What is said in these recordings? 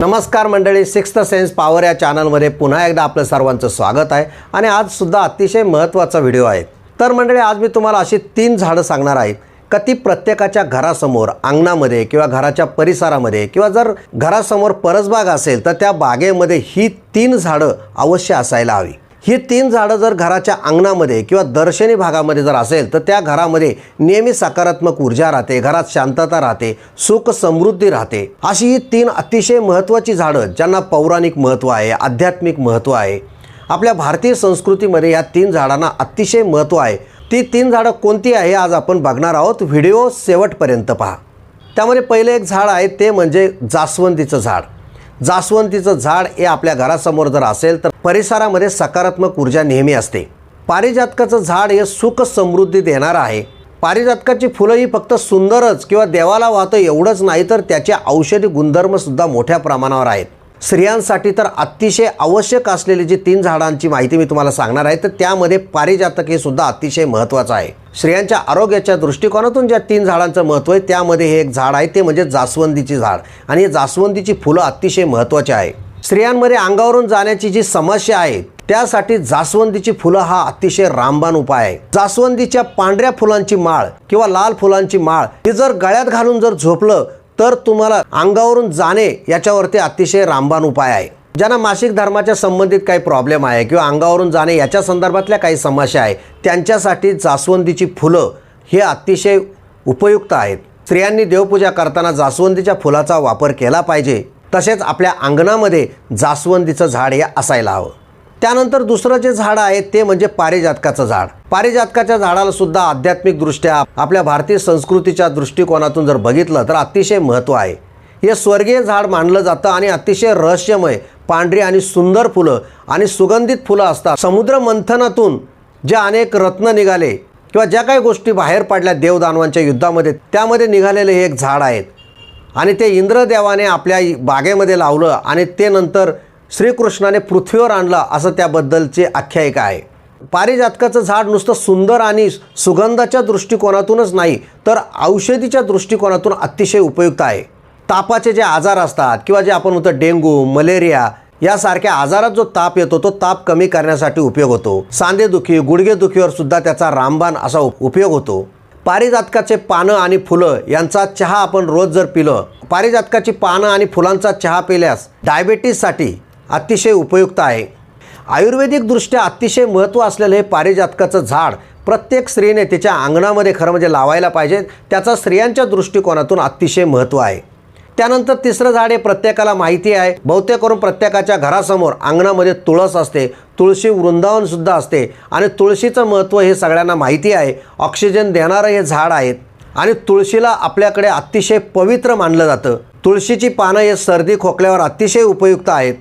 नमस्कार मंडळी sixth sense power या चॅनलमध्ये पुन्हा एकदा आपलं सर्वांचं स्वागत आहे आणि आजसुद्धा अतिशय महत्त्वाचा व्हिडिओ आहे. तर मंडळी आज मी तुम्हाला अशी तीन झाडं सांगणार आहे का ती प्रत्येकाच्या घरासमोर अंगणामध्ये किंवा घराच्या परिसरामध्ये किंवा जर घरासमोर परसबाग असेल तर त्या बागेमध्ये ही तीन झाडं अवश्य असायला हवी. ही तीन झाडं जर घराच्या अंगणामध्ये किंवा दर्शनी भागामध्ये जर असेल तर त्या घरामध्ये नेहमी सकारात्मक ऊर्जा राहते घरात शांतता राहते सुख समृद्धी राहते. अशी ही तीन अतिशय महत्त्वाची झाडं ज्यांना पौराणिक महत्त्व आहे आध्यात्मिक महत्त्व आहे. आपल्या भारतीय संस्कृतीमध्ये या तीन झाडांना अतिशय महत्त्व आहे. ती तीन झाडं कोणती आहे आज आपण बघणार आहोत. व्हिडिओ शेवटपर्यंत पहा. त्यामध्ये पहिले एक झाड आहे ते म्हणजे जास्वंदीचं झाड. जास्वंदीचं झाड हे आपल्या घरासमोर जर असेल तर परिसरामध्ये सकारात्मक ऊर्जा नेहमी असते. पारिजातकाचं झाड हे सुख समृद्धी देणारं आहे. पारिजातकाची फुलं ही फक्त सुंदरच किंवा देवाला वाहतं एवढंच नाही तर त्याचे औषधी गुणधर्मसुद्धा मोठ्या प्रमाणावर आहेत. स्त्रियांसाठी तर अतिशय आवश्यक असलेली जी तीन झाडांची माहिती मी तुम्हाला सांगणार आहे तर त्यामध्ये पारिजातक हे सुद्धा अतिशय महत्त्वाचं आहे. स्त्रियांच्या आरोग्याच्या दृष्टिकोनातून ज्या तीन झाडांचं महत्त्व आहे त्यामध्ये हे एक झाड आहे ते म्हणजे जास्वंदीची झाड. आणि जास्वंदीची फुलं अतिशय महत्त्वाची आहे. स्त्रियांमध्ये अंगावरून जाण्याची जी समस्या आहे त्यासाठी जास्वंदीची फुलं हा अतिशय रामबाण उपाय आहे. जास्वंदीच्या पांढऱ्या फुलांची माळ किंवा लाल फुलांची माळ ही जर गळ्यात घालून जर झोपलं तर तुम्हाला अंगावरून जाणे याच्यावरती अतिशय रामबाण उपाय आहे. ज्यांना मासिक धर्माच्या संबंधित काही प्रॉब्लेम आहे किंवा अंगावरून जाणे याच्या संदर्भातल्या काही समस्या आहे त्यांच्यासाठी जास्वंदीची फुलं हे अतिशय उपयुक्त आहेत. स्त्रियांनी देवपूजा करताना जास्वंदीच्या फुलाचा वापर केला पाहिजे. तसेच आपल्या अंगणामध्ये जास्वंदीचं झाड हे असायला हवं. त्यानंतर दुसरं जे झाड आहे ते म्हणजे पारिजातकाचं झाड. पारिजातकाच्या झाडाला सुद्धा आध्यात्मिकदृष्ट्या आपल्या भारतीय संस्कृतीच्या दृष्टिकोनातून जर बघितलं तर अतिशय महत्त्व आहे. हे स्वर्गीय झाड मानलं जातं आणि अतिशय रहस्यमय पांढरी आणि सुंदर फुलं आणि सुगंधित फुलं असतात. समुद्र मंथनातून जे अनेक रत्न निघाले किंवा ज्या काही गोष्टी बाहेर पडल्या देवदानवांच्या युद्धामध्ये त्यामध्ये निघालेले हे एक झाड आहेत. आणि ते इंद्रदेवाने आपल्या बागेमध्ये लावलं आणि ते नंतर श्रीकृष्णाने पृथ्वीवर आणलं असं त्याबद्दलची आख्यायिका आहे. पारिजातकाचं झाड नुसतं सुंदर आणि सुगंधाच्या दृष्टिकोनातूनच नाही तर औषधीच्या दृष्टिकोनातून अतिशय उपयुक्त आहे. तापाचे जे आजार असतात किंवा जे आपण म्हणतो डेंग्यू मलेरिया यासारख्या आजारात जो ताप येतो तो ताप कमी करण्यासाठी उपयोग होतो. सांधेदुखी गुडघेदुखीवर सुद्धा त्याचा रामबाण असा उपयोग होतो. पारिजातकाचे पानं आणि फुलं यांचा चहा आपण रोज जर पिलं पारिजातकाची पानं आणि फुलांचा चहा पिल्यास डायबेटीससाठी अतिशय उपयुक्त आहे. आयुर्वेदिकदृष्ट्या अतिशय महत्त्व असलेलं हे पारिजातकाचं झाड प्रत्येक स्त्रीने तिच्या अंगणामध्ये खरं म्हणजे लावायला पाहिजे. त्याचा स्त्रियांच्या दृष्टिकोनातून अतिशय महत्त्व आहे. त्यानंतर तिसरं झाड हे प्रत्येकाला माहिती आहे. बहुतेक करून प्रत्येकाच्या घरासमोर अंगणामध्ये तुळस असते. तुळशी वृंदावन सुद्धा असते. आणि तुळशीचं महत्त्व हे सगळ्यांना माहिती आहे. ऑक्सिजन देणारं हे झाड आहेत. आणि तुळशीला आपल्याकडे अतिशय पवित्र मानलं जातं. तुळशीची पानं हे सर्दी खोकल्यावर अतिशय उपयुक्त आहेत.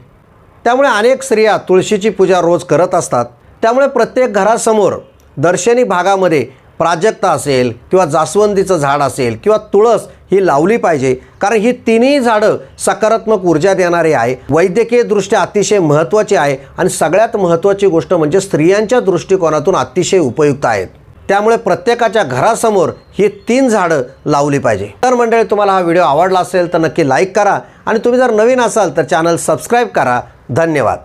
त्यामुळे अनेक स्त्रिया तुळशीची पूजा रोज करत असतात. त्यामुळे प्रत्येक घरासमोर दर्शनी भागामध्ये प्राजक्ता असेल किंवा जास्वंदीचं झाड असेल किंवा तुळस ही लावली पाहिजे कारण ही तिन्ही झाडं सकारात्मक ऊर्जा देणारी आहे वैद्यकीय दृष्ट्या अतिशय महत्त्वाची आहे आणि सगळ्यात महत्त्वाची गोष्ट म्हणजे स्त्रियांच्या दृष्टिकोनातून अतिशय उपयुक्त आहेत. त्यामुळे प्रत्येकाच्या घरासमोर ही तीन झाडं लावली पाहिजे. तर मंडळी तुम्हाला हा व्हिडिओ आवडला असेल तर नक्की लाईक करा आणि तुम्ही जर नवीन असाल तर चॅनल सबस्क्राईब करा. धन्यवाद.